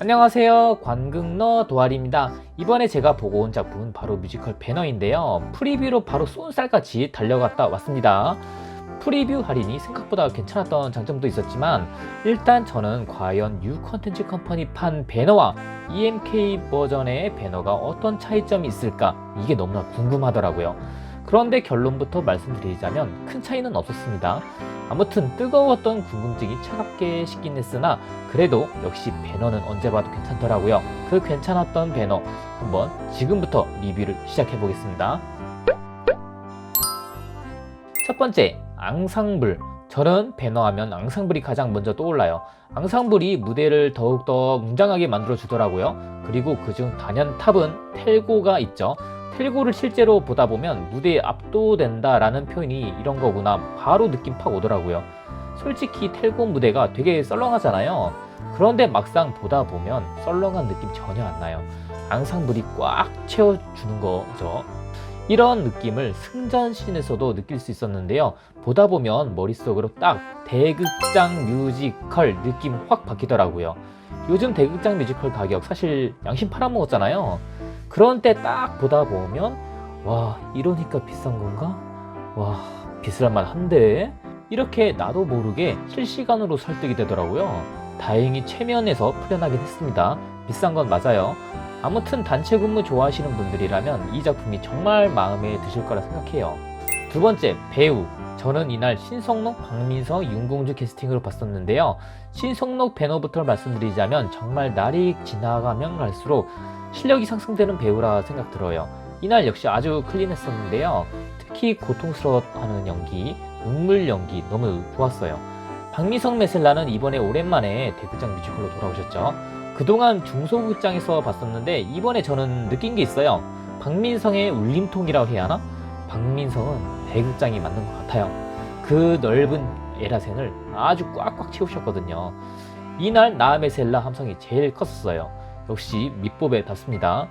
안녕하세요. 관극너 도아리입니다. 이번에 제가 보고 온 작품은 바로 뮤지컬 배너인데요. 프리뷰로 바로 쏜살같이 달려갔다 왔습니다. 프리뷰 할인이 생각보다 괜찮았던 장점도 있었지만 일단 저는 과연 U 컨텐츠 컴퍼니 판 배너와 EMK 버전의 배너가 어떤 차이점이 있을까? 이게 너무나 궁금하더라고요. 그런데 결론부터 말씀드리자면 큰 차이는 없었습니다 아무튼 뜨거웠던 궁금증이 차갑게 식긴 했으나 그래도 역시 배너는 언제 봐도 괜찮더라고요. 그 괜찮았던 배너 한번 지금부터 리뷰를 시작해 보겠습니다. 첫 번째, 앙상블. 저는 배너하면 앙상블이 가장 먼저 떠올라요. 앙상블이 무대를 더욱더 웅장하게 만들어 주더라고요. 그리고 그중 단연 탑은 텔고가 있죠. 텔고를 실제로 보다 보면 무대에 압도된다라는 표현이 이런 거구나 바로 느낌 팍 오더라고요. 솔직히 텔고 무대가 되게 썰렁하잖아요. 그런데 막상 보다 보면 썰렁한 느낌 전혀 안 나요. 앙상블이 꽉 채워주는 거죠. 이런 느낌을 승전신에서도 느낄 수 있었는데요. 보다 보면 머릿속으로 딱 대극장 뮤지컬 느낌 확 바뀌더라고요. 요즘 대극장 뮤지컬 가격 사실 양심 팔아먹었잖아요. 그런 때 딱 보다 보면 와 이러니까 비싼 건가? 와 비쌀만 한데 이렇게 나도 모르게 실시간으로 설득이 되더라고요. 다행히 최면에서 풀려나긴 했습니다. 비싼 건 맞아요. 아무튼 단체 근무 좋아하시는 분들이라면 이 작품이 정말 마음에 드실 거라 생각해요. 두 번째 배우 저는 이날 신성록, 박민서, 윤공주 캐스팅으로 봤었는데요. 신성록 배너부터 말씀드리자면 정말 날이 지나가면 갈수록 실력이 상승되는 배우라 생각 들어요. 이날 역시 아주 클린했었는데요. 특히 고통스러워하는 연기, 눈물 연기 너무 좋았어요. 박미성 메셀라는 이번에 오랜만에 대극장 뮤지컬로 돌아오셨죠. 그동안 중소극장에서 봤었는데 이번에 저는 느낀 게 있어요. 박민성의 울림통이라고 해야 하나? 박민성은 대극장이 맞는 것 같아요. 그 넓은 에라센을 아주 꽉꽉 채우셨거든요. 이날 나메셀라 함성이 제일 컸어요. 역시 밑보배 답습니다.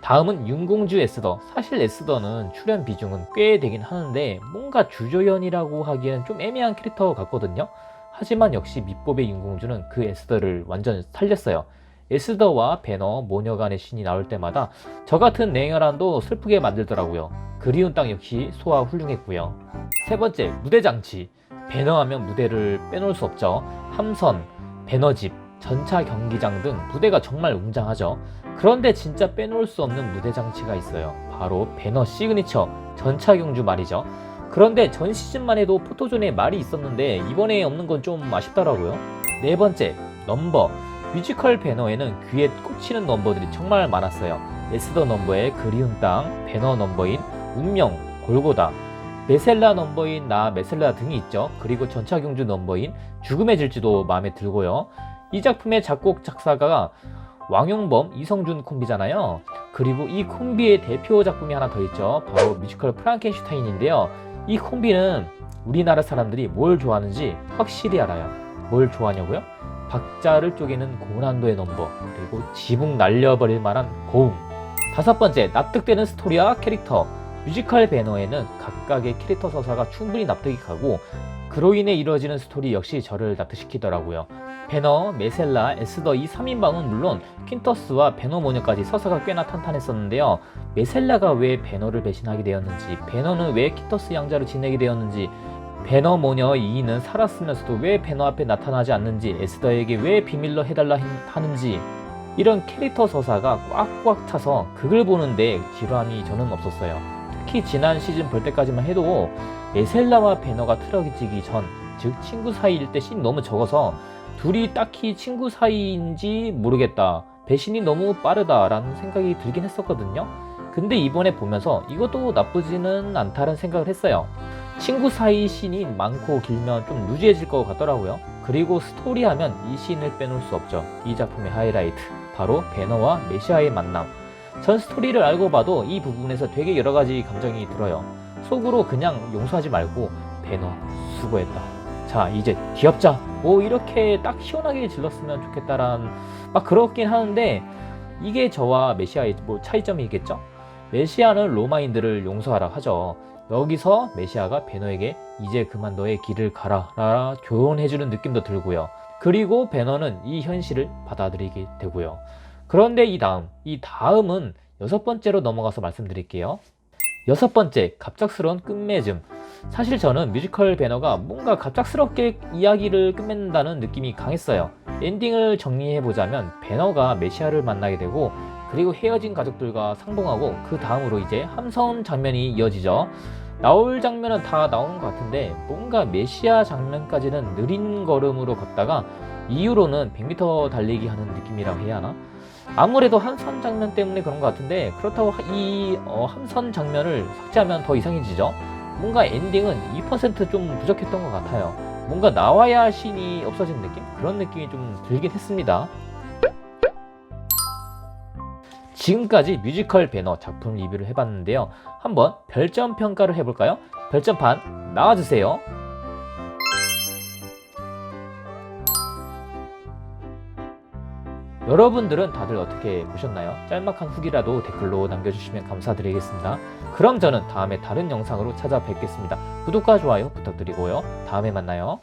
다음은 윤공주 에스더. 사실 에스더는 출연 비중은 꽤 되긴 하는데 뭔가 주조연이라고 하기에는 좀 애매한 캐릭터 같거든요. 하지만 역시 밑보배 윤공주는 그 에스더를 완전 살렸어요. 에스더와 배너, 모녀 간의 신이 나올 때마다 저 같은 냉혈한도 슬프게 만들더라고요. 그리운 땅 역시 소화 훌륭했고요. 세 번째, 무대 장치. 배너하면 무대를 빼놓을 수 없죠. 함선, 배너집, 전차 경기장 등 무대가 정말 웅장하죠. 그런데 진짜 빼놓을 수 없는 무대 장치가 있어요. 바로 배너 시그니처 전차 경주 말이죠. 그런데 전 시즌만 해도 포토존에 말이 있었는데 이번에 없는 건 좀 아쉽더라고요. 네 번째, 넘버. 뮤지컬 배너에는 귀에 꽂히는 넘버들이 정말 많았어요. 에스더 넘버의 그리운 땅, 배너 넘버인 운명, 골고다, 메셀라 넘버인 나 메셀라 등이 있죠. 그리고 전차 경주 넘버인 죽음의 질주도 마음에 들고요. 이 작품의 작곡 작사가가 왕용범, 이성준 콤비잖아요. 그리고 이 콤비의 대표 작품이 하나 더 있죠. 바로 뮤지컬 프랑켄슈타인인데요. 이 콤비는 우리나라 사람들이 뭘 좋아하는지 확실히 알아요. 뭘 좋아하냐고요? 박자를 쪼개는 고난도의 넘버, 그리고 지붕 날려버릴 만한 고음. 다섯 번째, 납득되는 스토리와 캐릭터. 뮤지컬 배너에는 각각의 캐릭터 서사가 충분히 납득이 가고 그로 인해 이루어지는 스토리 역시 저를 납득시키더라고요. 배너, 메셀라, 에스더 이 3인방은 물론 퀸터스와 배너 모녀까지 서사가 꽤나 탄탄했었는데요. 메셀라가 왜 배너를 배신하게 되었는지, 배너는 왜 퀸터스 양자로 지내게 되었는지, 배너 모녀 2인은 살았으면서도 왜 배너 앞에 나타나지 않는지, 에스더에게 왜 비밀로 해달라 하는지 이런 캐릭터 서사가 꽉꽉 차서 극을 보는데 지루함이 저는 없었어요. 특히 지난 시즌 볼 때까지만 해도 메셀라와 배너가 트럭이지기 전, 즉 친구 사이일 때 씬이 너무 적어서 둘이 딱히 친구 사이인지 모르겠다. 배신이 너무 빠르다라는 생각이 들긴 했었거든요. 근데 이번에 보면서 이것도 나쁘지는 않다는 생각을 했어요. 친구 사이 씬이 많고 길면 좀 루즈해질 것 같더라고요. 그리고 스토리 하면 이 씬을 빼놓을 수 없죠. 이 작품의 하이라이트. 바로 배너와 메시아의 만남. 전 스토리를 알고 봐도 이 부분에서 되게 여러 가지 감정이 들어요. 속으로 그냥 용서하지 말고 배너 수고했다. 자 이제 귀엽자. 뭐 이렇게 딱 시원하게 질렀으면 좋겠다란 막 그렇긴 하는데 이게 저와 메시아의 뭐 차이점이겠죠? 메시아는 로마인들을 용서하라 하죠. 여기서 메시아가 베너에게 이제 그만 너의 길을 가라라 교훈해주는 느낌도 들고요. 그리고 베너는 이 현실을 받아들이게 되고요. 그런데 이 다음, 이 다음은 여섯 번째로 넘어가서 말씀드릴게요. 여섯 번째, 갑작스러운 끝맺음. 사실 저는 뮤지컬 배너가 뭔가 갑작스럽게 이야기를 끝맺는다는 느낌이 강했어요. 엔딩을 정리해보자면 배너가 메시아를 만나게 되고 그리고 헤어진 가족들과 상봉하고 그 다음으로 이제 함성 장면이 이어지죠. 나올 장면은 다 나오는 것 같은데 뭔가 메시아 장면까지는 느린 걸음으로 걷다가 이후로는 100m 달리기 하는 느낌이라고 해야 하나? 아무래도 함선 장면 때문에 그런 것 같은데 그렇다고 이 어, 함선 장면을 삭제하면 더 이상해지죠. 뭔가 엔딩은 2%좀 부족했던 것 같아요. 뭔가 나와야 할 신이 없어진 느낌? 그런 느낌이 좀 들긴 했습니다. 지금까지 뮤지컬 배너 작품 리뷰를 해봤는데요. 한번 별점 평가를 해볼까요? 별점판 나와주세요. 여러분들은 다들 어떻게 보셨나요? 짤막한 후기라도 댓글로 남겨주시면 감사드리겠습니다. 그럼 저는 다음에 다른 영상으로 찾아뵙겠습니다. 구독과 좋아요 부탁드리고요. 다음에 만나요.